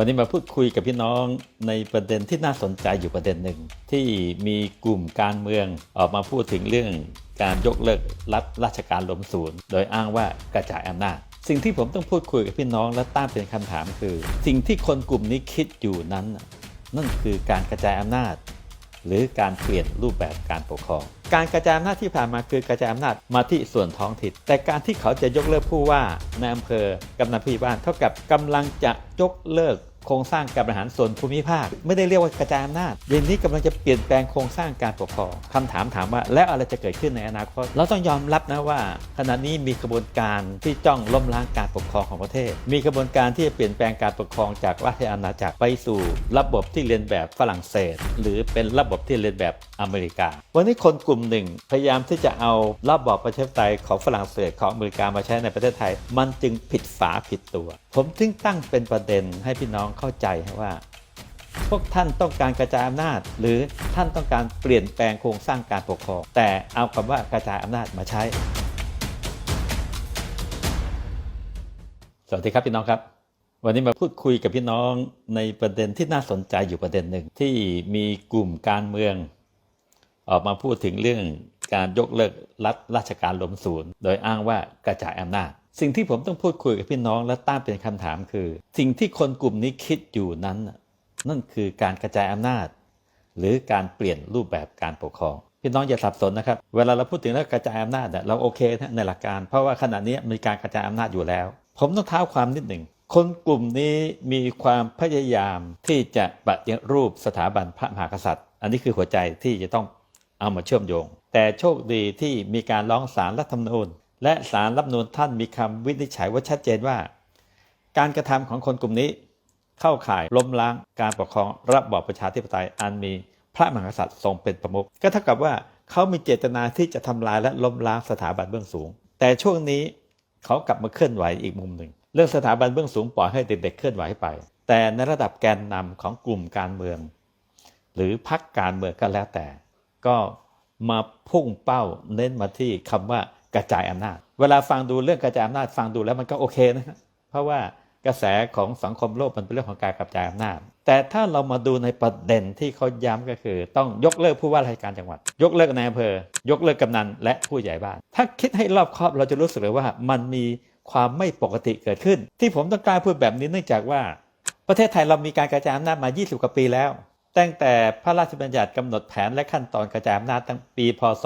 วันนี้มาพูดคุยกับพี่น้องในประเด็นที่น่าสนใจอยู่ประเด็นหนึ่ง ที่มีกลุ่มการเมืองออกมาพูดถึงเรื่องการยกเลิกรัฐราชการล้มศูนย์ โดยอ้างว่ากระจายอำนาจ สิ่งที่ผมต้องพูดคุยกับพี่น้องและตั้งเป็นคำถามคือ สิ่งที่คนกลุ่มนี้คิดอยู่นั้น นั่นคือการกระจายอำนาจ หรือการเปลี่ยนรูปแบบการปกครอง การกระจายอำนาจที่ผ่านมาคือกระจายอำนาจมาที่ส่วนท้องถิ่นแต่การที่เขาจะยกเลิกผู้ว่าในอำเภอกำนันผู้ใหญ่บ้านเท่ากับกำลังจะยกเลิก โครงสร้างการบริหารส่วนภูมิภาค ไม่ได้เรียกว่ากระจายอำนาจเย็นนี้กำลังจะเปลี่ยนแปลงโครงสร้างการปกครองคำถามถามว่า แล้วอะไรจะเกิดขึ้นในอนาคต เราต้องยอมรับนะว่า ขณะนี้มีกระบวนการที่จ้องล้มล้างการปกครองของประเทศ มีกระบวนการที่จะเปลี่ยนแปลงการปกครองจากราชอาณาจักรไปสู่ระบบที่เรียนแบบฝรั่งเศส หรือเป็นระบบที่เรียนแบบอเมริกา วันนี้คนกลุ่มหนึ่งพยายามที่จะเอาระบอบประชาธิปไตยของฝรั่งเศสของอเมริกามาใช้ในประเทศไทย มันจึงผิดฝาผิดตัวผมจึงตั้งเป็นประเด็นให้พี่น้องเข้าใจว่า พวกท่านต้องการกระจายอำนาจ หรือท่านต้องการเปลี่ยนแปลงโครงสร้างการปกครอง แต่เอาคำว่ากระจายอำนาจมาใช้ สวัสดีครับพี่น้องครับ วันนี้มาพูดคุยกับพี่น้องในประเด็นที่น่าสนใจอยู่ประเด็นหนึ่งที่มีกลุ่มการเมือง ออกมาพูดถึงเรื่องการยกเลิกรัฐราชการล้มศูนย์ โดยอ้างว่ากระจายอำนาจ สิ่งที่ผมต้องพูดคุยกับพี่น้องและตั้งเป็นคำถามคือ สิ่งที่คนกลุ่มนี้คิดอยู่นั้น นั่นคือการกระจายอำนาจ หรือการเปลี่ยนรูปแบบการปกครอง พี่น้องอย่าสับสนนะครับ เวลาเราพูดถึงเรื่องกระจายอำนาจเนี่ยเราโอเคนะในหลักการ เพราะว่าขณะนี้มีการกระจายอำนาจอยู่แล้ว ผมต้องเท้าความนิดหนึ่งคนกลุ่มนี้มีความพยายามที่จะปฏิรูปสถาบันพระมหากษัตริย์ อันนี้คือหัวใจที่จะต้องเอามาเชื่อมโยง แต่โชคดีที่มีการร้องศาลรัฐธรรมนูญ และศาลรัฐธรรมนูญท่านมีคำวินิจฉัยว่าชัดเจนว่า การกระทำของคนกลุ่มนี้ เข้าข่ายล้มล้างการปกครองระบอบประชาธิปไตยอันมีพระมหากษัตริย์ทรงเป็นประมุขก็เท่ากับว่าเขามีเจตนาที่จะทำลายและล้มล้างสถาบันเบื้องสูง แต่ช่วงนี้เขากลับมาเคลื่อนไหวอีกมุมหนึ่ง เรื่องสถาบันเบื้องสูงปล่อยให้เด็กๆเคลื่อนไหวไป แต่ในระดับแกนนำของกลุ่มการเมือง หรือพรรคการเมืองก็แล้วแต่ ก็มาพุ่งเป้าเน้นมาที่คำว่า กระจายอำนาจ เวลาฟังดูเรื่องกระจายอำนาจฟังดูแล้วมันก็โอเคนะเพราะว่ากระแสของสังคมโลกมันเป็นเรื่องของการกระจายอำนาจ แต่ถ้าเรามาดูในประเด็นที่เขาย้ำก็คือ ต้องยกเลิกผู้ว่าราชการจังหวัด ยกเลิกนายอำเภอ ยกเลิกกำนันและผู้ใหญ่บ้าน ถ้าคิดให้รอบคอบเราจะรู้สึกเลยว่ามันมีความไม่ปกติเกิดขึ้น ที่ผมต้องกล้าพูดแบบนี้เนื่องจากว่า ประเทศไทยเรามีการกระจายอำนาจมา 20 กว่าปีแล้ว ตั้งแต่พระราชบัญญัติกำหนดแผนและขั้นตอนกระจายอำนาจตั้งปี พศ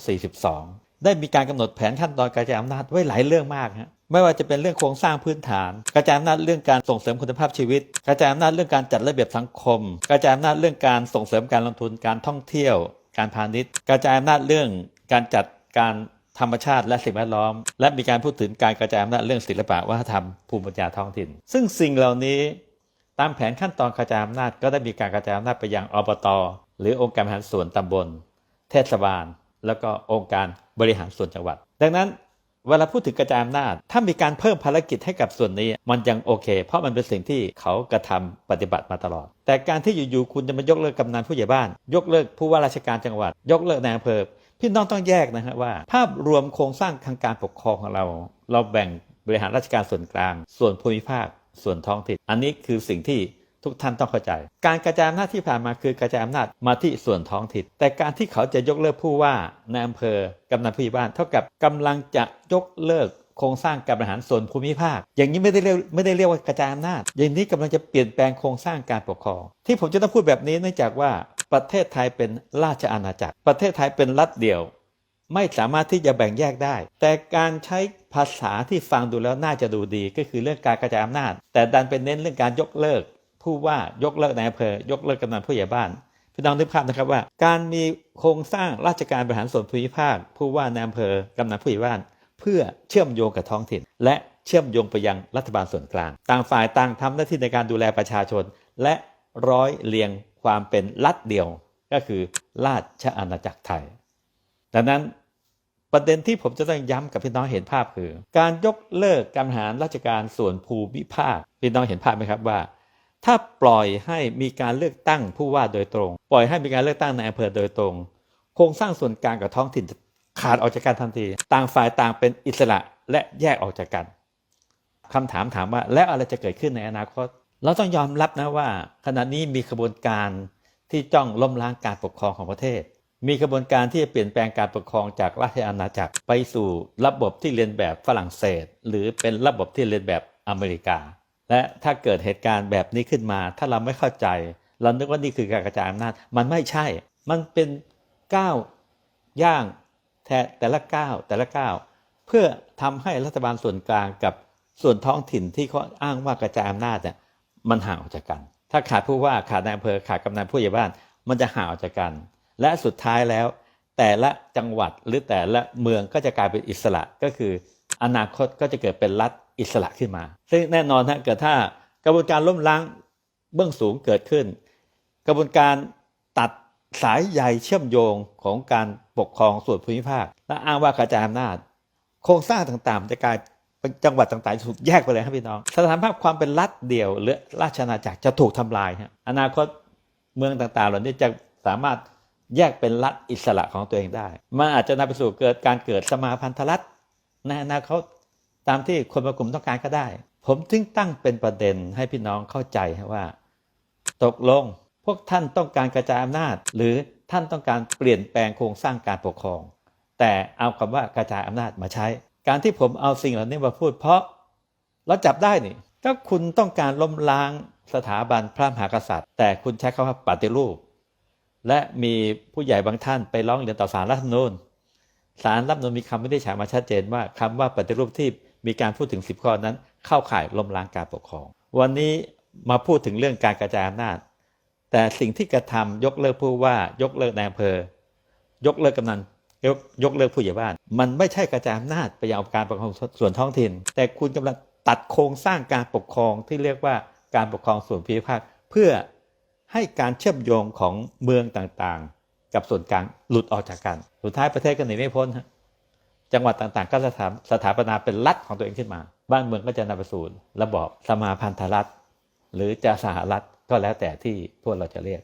2542 ได้มีการกำหนดแผนขั้นตอนกระจายอำนาจไว้หลายเรื่องมากฮะไม่ว่าจะเป็นเรื่องโครงสร้างพื้นฐาน กระจายอำนาจเรื่องการส่งเสริมคุณภาพชีวิต กระจายอำนาจเรื่องการจัดระเบียบสังคม กระจายอำนาจเรื่องการส่งเสริมการลงทุนการท่องเที่ยว การพาณิชย์ กระจายอำนาจเรื่องการจัดการธรรมชาติและสิ่งแวดล้อม และมีการพูดถึงการกระจายอำนาจเรื่องศิลปะวัฒนธรรมภูมิปัญญาท้องถิ่น ซึ่งสิ่งเหล่านี้ตามแผนขั้นตอนกระจายอำนาจก็ได้มีการกระจายอำนาจไปยังอบต หรือองค์การบริหารส่วนตำบล เทศบาล แล้วก็องค์การ บริหารส่วนจังหวัด ดังนั้นเวลาพูดถึงกระจายอำนาจ ถ้ามีการเพิ่มภารกิจให้กับส่วนนี้ มันยังโอเค เพราะมันเป็นสิ่งที่เขากระทำปฏิบัติมาตลอด แต่การที่อยู่ๆคุณจะมายกเลิกกำนันผู้ใหญ่บ้าน ยกเลิกผู้ว่าราชการจังหวัด ยกเลิกนายอำเภอพี่น้องต้องแยกนะฮะว่า ภาพรวมโครงสร้างทางการปกครองของเรา เราแบ่งบริหารราชการส่วนกลาง ส่วนภูมิภาค ส่วนท้องถิ่น อันนี้คือสิ่งที่ ทุกท่านต้องเข้าใจ การกระจายอำนาจที่ผ่านมาคือกระจายอำนาจมาที่ส่วนท้องถิ่นแต่การที่เขาจะยกเลิกผู้ว่าในอำเภอกำนันผู้ใหญ่บ้าน เท่ากับกำลังจะยกเลิกโครงสร้างการบริหารส่วนภูมิภาค อย่างนี้ไม่ได้เรียกไม่ได้เรียกว่ากระจายอำนาจ อย่างนี้กำลังจะเปลี่ยนแปลงโครงสร้างการปกครอง ที่ผมจะต้องพูดแบบนี้เนื่องจากว่าประเทศไทยเป็นราชอาณาจักร ประเทศไทยเป็นรัฐเดียว ไม่สามารถที่จะแบ่งแยกได้ แต่การใช้ภาษาที่ฟังดูแล้วน่าจะดูดี ก็คือเรื่องการกระจายอำนาจ แต่ดันเป็นเน้นเรื่องการยกเลิก ผู้ว่ายกเลิกนายอำเภอยกเลิกกำนันผู้ใหญ่บ้านพี่น้องนึกภาพนะครับว่า การมีโครงสร้างราชการบริหารส่วนภูมิภาค ผู้ว่านายอำเภอกำนันผู้ใหญ่บ้าน เพื่อเชื่อมโยงกับท้องถิ่น และเชื่อมโยงไปยังรัฐบาลส่วนกลาง ต่างฝ่ายต่างทำหน้าที่ในการดูแลประชาชน และร้อยเรียงความเป็นรัฐเดียวก็คือราชอาณาจักรไทย ดังนั้นประเด็นที่ผมจะต้องย้ำกับพี่น้องเห็นภาพคือ การยกเลิกการหารราชการส่วนภูมิภาคพี่น้องเห็นภาพไหมครับว่า ถ้าปล่อยให้มีการเลือกตั้งผู้ว่าโดยตรง ปล่อยให้มีการเลือกตั้งในอำเภอโดยตรง โครงสร้างส่วนกลางกับท้องถิ่นขาดออกจากกันทันที ต่างฝ่ายต่างเป็นอิสระและแยกออกจากกันคำถามถามว่าแล้วอะไรจะเกิดขึ้นในอนาคต เราต้องยอมรับนะว่า ขณะนี้มีขบวนการที่จ้องล้มล้างการปกครองของประเทศ มีกระบวนการที่จะเปลี่ยนแปลงการปกครองจากราชอาณาจักรไปสู่ระบบที่เรียนแบบฝรั่งเศส หรือเป็นระบบที่เรียนแบบอเมริกา และถ้าเกิดเหตุการณ์แบบนี้ขึ้นมา ถ้าเราไม่เข้าใจ เรานึกว่านี่คือการกระจายอำนาจ มันไม่ใช่ มันเป็นก้าวย่างแต่แต่ละก้าวแต่ละก้าวเพื่อทำให้รัฐบาลส่วนกลางกับส่วนท้องถิ่นที่เขาอ้างว่ากระจายอำนาจเนี่ยมันห่างออกจากกัน ถ้าขาดผู้ว่าขาดนายอำเภอขาดกำนันผู้ใหญ่บ้าน มันจะห่างออกจากกัน และสุดท้ายแล้ว แต่ละจังหวัดหรือแต่ละเมืองก็จะกลายเป็นอิสระก็คือ อนาคตก็จะเกิดเป็นรัฐ อิสระขึ้นมา ซึ่งแน่นอนฮะเกิดถ้ากระบวนการล้มล้างเบื้องสูงเกิดขึ้น กระบวนการตัดสายใยเชื่อมโยงของการปกครองส่วนภูมิภาค และอ้างว่ากระจายอำนาจ โครงสร้างต่างๆจะกลายเป็นจังหวัดต่างๆถูกแยกไปเลยครับพี่น้อง สถานภาพความเป็นรัฐเดี่ยวหรือราชอาณาจักรจะถูกทำลายฮะอนาคตเมืองต่างๆ เหล่านี้จะสามารถแยกเป็นรัฐอิสระของตัวเองได้ มันอาจจะนำไปสู่เกิดการเกิดสมาพันธรัฐในอนาคต ตามที่คนบางกลุ่มต้องการก็ได้ ผมจึงตั้งเป็นประเด็นให้พี่น้องเข้าใจว่า ตกลงพวกท่านต้องการกระจายอำนาจ หรือท่านต้องการเปลี่ยนแปลงโครงสร้างการปกครอง แต่เอาคำว่ากระจายอำนาจมาใช้ การที่ผมเอาสิ่งเหล่านี้มาพูด เพราะเราจับได้นี่ก็คุณต้องการล้มล้างสถาบันพระมหากษัตริย์ แต่คุณใช้คำว่าปฏิรูป และมีผู้ใหญ่บางท่านไปร้องเรียนต่อศาลรัฐธรรมนูญศาลรัฐธรรมนูญมีคำวินิจฉัยมาชัดเจนว่าคำว่าปฏิรูปที่ มีการพูดถึง 10 ข้อนั้น เข้าข่ายล้มล้างการปกครอง วันนี้มาพูดถึงเรื่องการกระจายอำนาจ แต่สิ่งที่กระทำยกเลิกผู้ว่ายกเลิกนายอำเภอ ยกเลิกกำนันยกยกเลิกผู้ใหญ่บ้าน มันไม่ใช่กระจายอำนาจไปยังการปกครองส่วนท้องถิ่น แต่คุณกำลังตัดโครงสร้างการปกครองที่เรียกว่าการปกครองส่วนภูมิภาคเพื่อให้การเชื่อมโยงของเมืองต่างๆ กับส่วนกลางหลุดออกจากกัน สุดท้ายประเทศก็หนีไม่พ้นฮะ จังหวัดต่างๆ ก็สถาสถาปนาเป็นรัฐของตัวเองขึ้นมา บ้านเมืองก็จะนำไปสู่ระบอบสมาพันธรัฐ หรือจะสหรัฐก็แล้วแต่ที่พวกเราจะเรียก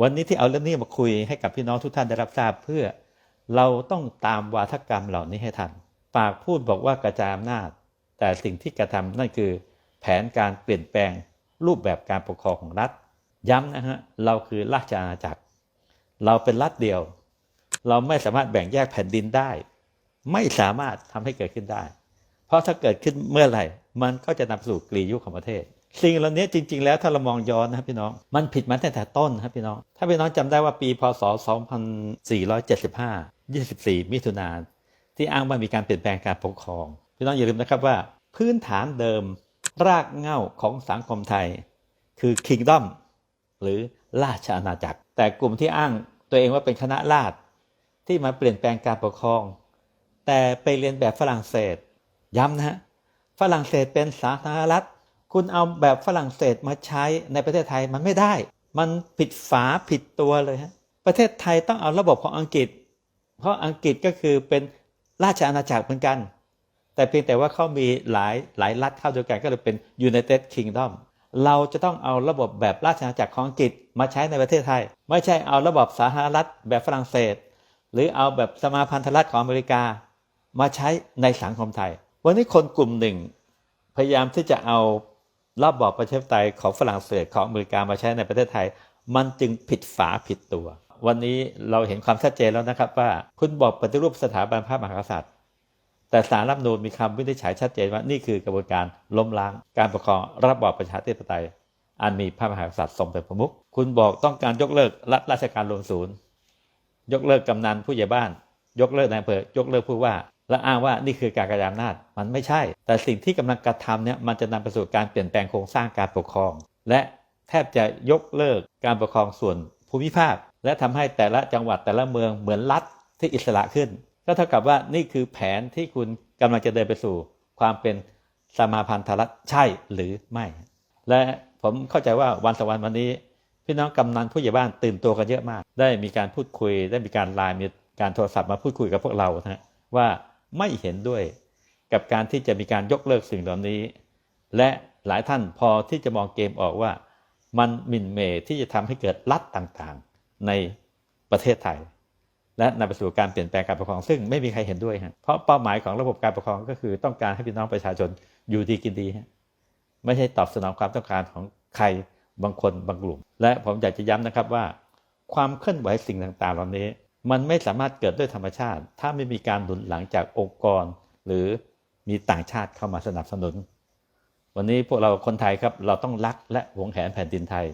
วันนี้ที่เอาเรื่องนี้มาคุยให้กับพี่น้องทุกท่านได้รับทราบเพื่อเราต้องตามวาทกรรมเหล่านี้ให้ทัน ปากพูดบอกว่ากระจายอำนาจ แต่สิ่งที่กระทำนั่นคือ แผนการเปลี่ยนแปลงรูปแบบการปกครองของรัฐ ย้ำนะฮะเราคือราชอาณาจักร เราเป็นรัฐเดียว เราไม่สามารถแบ่งแยกแผ่นดินได้ ไม่สามารถทำให้เกิดขึ้นได้ เพราะถ้าเกิดขึ้นเมื่อไหร่ มันก็จะนำสู่กรียุคของประเทศ สิ่งเหล่านี้จริง ๆ แล้วถ้าเรามองย้อนนะครับพี่น้อง มันผิดมาตั้งแต่ต้นครับพี่น้อง ถ้าพี่น้องจำได้ว่าปีพศ 2475 24 มิถุนาที่อ้างว่ามีการเปลี่ยนแปลงการปกครอง พี่น้องอย่าลืมนะครับว่า พื้นฐานเดิมรากเหง้าของสังคมไทย คือ kingdom หรือราชอาณาจักร แต่กลุ่มที่อ้างตัวเองว่าเป็นคณะราษฎรที่มาเปลี่ยนแปลงการปกครอง แต่ไปเรียนแบบฝรั่งเศส ย้ำนะฮะฝรั่งเศสเป็นสาธารณรัฐ คุณเอาแบบฝรั่งเศสมาใช้ในประเทศไทยมันไม่ได้ มันผิดฝาผิดตัวเลยฮะประเทศไทยต้องเอาระบบของอังกฤษ เพราะอังกฤษก็คือเป็นราชอาณาจักรเหมือนกัน แต่เพียงแต่ว่าเขามีหลายหลายรัฐเข้าด้วยกันก็เลยเป็น United Kingdom เราจะต้องเอาระบบแบบราชอาณาจักรของอังกฤษมาใช้ในประเทศไทย ไม่ใช่เอาระบบสาธารณรัฐแบบฝรั่งเศส หรือเอาแบบสมาพันธรัฐของอเมริกา มาใช้ในสังคมไทย วันนี้คนกลุ่มหนึ่ง พยายามที่จะเอาระบอบประชาธิปไตยของฝรั่งเศสของอเมริกามาใช้ในประเทศไทย มันจึงผิดฝาผิดตัว วันนี้เราเห็นความชัดเจนแล้วนะครับว่าคุณบอกปฏิรูปสถาบันพระมหากษัตริย์ แต่สารรัฐนูญมีคำวินิจฉัยชัดเจนว่านี่คือกระบวนการล้มล้างการปกครองระบอบประชาธิปไตย อันมีพระมหากษัตริย์ทรงเป็นประมุขคุณบอกต้องการยกเลิกรัฐราชการรวมศูนย์ยกเลิกกำนันผู้ใหญ่บ้าน ยกเลิกนายอำเภอยกเลิกผู้ว่า และอ้างว่านี่คือการกระจายอำนาจมันไม่ใช่ แต่สิ่งที่กำลังกระทำเนี่ยมันจะนำไปสู่การเปลี่ยนแปลงโครงสร้างการปกครอง และแทบจะยกเลิกการปกครองส่วนภูมิภาค และทำให้แต่ละจังหวัดแต่ละเมืองเหมือนรัฐที่อิสระขึ้น ก็เท่ากับว่านี่คือแผนที่คุณกำลังจะเดินไปสู่ ความเป็นสมาพันธรัฐใช่หรือไม่ และผมเข้าใจว่าวันสองวันวันนี้ พี่น้องกำนันผู้ใหญ่บ้านตื่นตัวกันเยอะมาก ได้มีการพูดคุย ได้มีการไลน์มีการโทรศัพท์มาพูดคุยกับพวกเรานะฮะว่า ไม่เห็นด้วย กับการที่จะมีการยกเลิกสิ่งเหล่านี้ และหลายท่านพอที่จะมองเกมออกว่า มันมินเมที่จะทำให้เกิดรัฐต่างๆ ในประเทศไทย และนำไปสู่การเปลี่ยนแปลงการปกครองซึ่งไม่มีใครเห็นด้วยฮะเพราะเป้าหมายของระบบการปกครองก็คือต้องการให้พี่น้องประชาชนอยู่ดีกินดีฮะไม่ใช่ตอบสนองความต้องการของใครบางคนบางกลุ่ม และผมอยากจะย้ำนะครับว่า ความเคลื่อนไหวสิ่งต่างๆ เหล่านี้ มันไม่สามารถเกิดด้วยธรรมชาติ ถ้าไม่มีการหนุนหลังจากองค์กร หรือมีต่างชาติเข้ามาสนับสนุน วันนี้พวกเราคนไทยครับ เราต้องรักและหวงแหนแผ่นดินไทย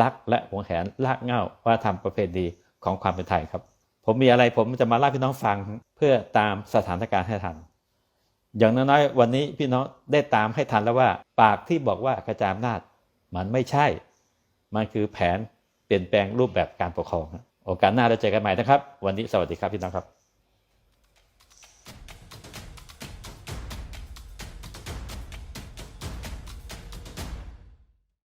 รักและหวงแหนรากเง้าว่าทำประเพณีของความเป็นไทยครับ ผมมีอะไรผมจะมาเล่าพี่น้องฟังเพื่อตามสถานการณ์ให้ทัน อย่างน้อยๆวันนี้พี่น้องได้ตามให้ทันแล้วว่า ปากที่บอกว่ากระจายอำนาจ มันไม่ใช่ มันคือแผนเปลี่ยนแปลงรูปแบบการปกครองครับ โอกาสหน้าเราเจอกันใหม่นะครับ วันนี้สวัสดีครับพี่น้องครับ